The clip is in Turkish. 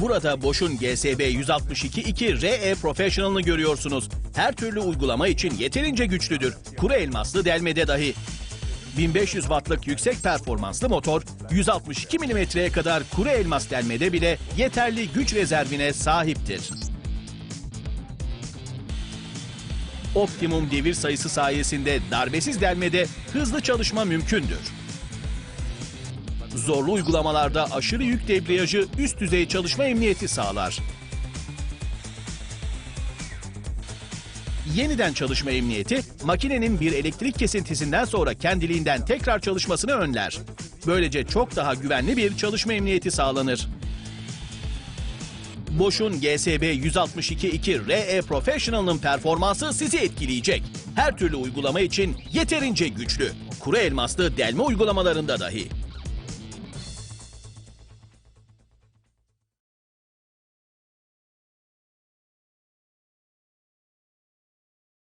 Burada Bosch'un GSB 162-2 RE Professional'ını görüyorsunuz. Her türlü uygulama için yeterince güçlüdür. Kuru elmaslı delmede dahi. 1500 wattlık yüksek performanslı motor 162 milimetreye kadar kuru elmas delmede bile yeterli güç rezervine sahiptir. Optimum devir sayısı sayesinde darbesiz delmede hızlı çalışma mümkündür. Zorlu uygulamalarda aşırı yük debriyajı üst düzey çalışma emniyeti sağlar. Yeniden çalışma emniyeti, makinenin bir elektrik kesintisinden sonra kendiliğinden tekrar çalışmasını önler. Böylece çok daha güvenli bir çalışma emniyeti sağlanır. Bosch'un GSB 162-2 RE Professional'ın performansı sizi etkileyecek. Her türlü uygulama için yeterince güçlü. Kuru elmaslı delme uygulamalarında dahi.